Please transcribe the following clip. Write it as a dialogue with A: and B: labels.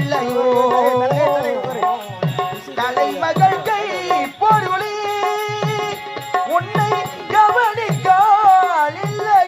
A: இல்லையோ?